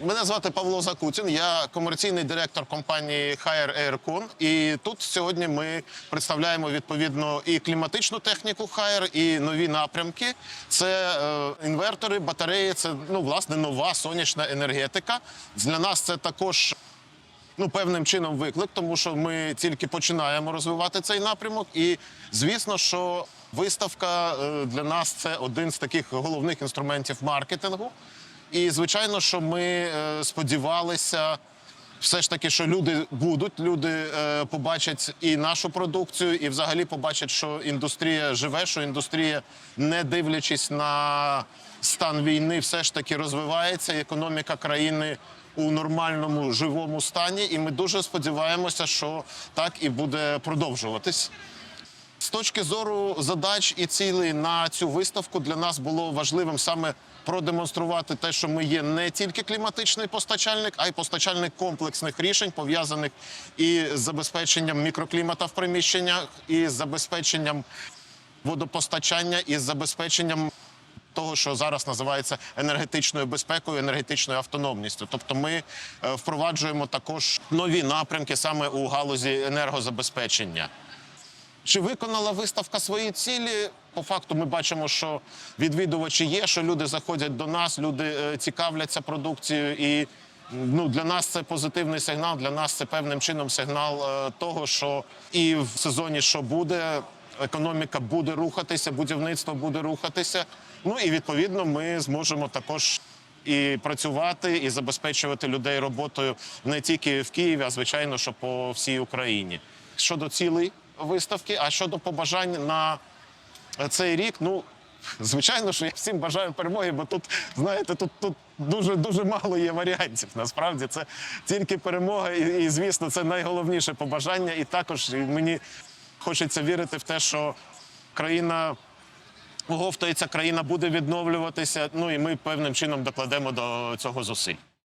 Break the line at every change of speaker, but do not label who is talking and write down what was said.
Мене звати Павло Закутін, я комерційний директор компанії Hire Aircon. І тут сьогодні ми представляємо відповідно і кліматичну техніку Hire, і нові напрямки. Це е, інвертори, батареї, це ну власне нова сонячна енергетика. Для нас це також ну, певним чином виклик, тому що ми тільки починаємо розвивати цей напрямок. І звісно, що виставка е, для нас це один з таких головних інструментів маркетингу. І звичайно, що ми е, сподівалися. Все ж таки, що люди будуть, люди е, побачать і нашу продукцію, і взагалі побачать, що індустрія живе, що індустрія, не дивлячись на стан війни, все ж таки розвивається. Економіка країни у нормальному живому стані. І ми дуже сподіваємося, що так і буде продовжуватись. З точки зору задач і цілей на цю виставку для нас було важливим саме продемонструвати те, що ми є не тільки кліматичний постачальник, а й постачальник комплексних рішень, пов'язаних і з забезпеченням мікроклімата в приміщеннях, і з забезпеченням водопостачання, і з забезпеченням. Того, що зараз називається енергетичною безпекою, енергетичною автономністю. Тобто ми е, впроваджуємо також нові напрямки саме у галузі енергозабезпечення. Чи виконала виставка свої цілі? По факту ми бачимо, що відвідувачі є, що люди заходять до нас, люди е, цікавляться продукцією, і ну, для нас це позитивний сигнал. Для нас це певним чином сигнал е, того, що і в сезоні, що буде, економіка буде рухатися, будівництво буде рухатися. Ну і відповідно ми зможемо також і працювати, і забезпечувати людей роботою не тільки в Києві, а звичайно, що по всій Україні. Щодо цілей виставки, а щодо побажань на цей рік, ну. Звичайно, що я всім бажаю перемоги, бо тут, знаєте, тут, тут дуже дуже мало є варіантів. Насправді це тільки перемога, і, і звісно, це найголовніше побажання. І також мені хочеться вірити в те, що країна оговтається, країна буде відновлюватися. Ну і ми певним чином докладемо до цього зусиль.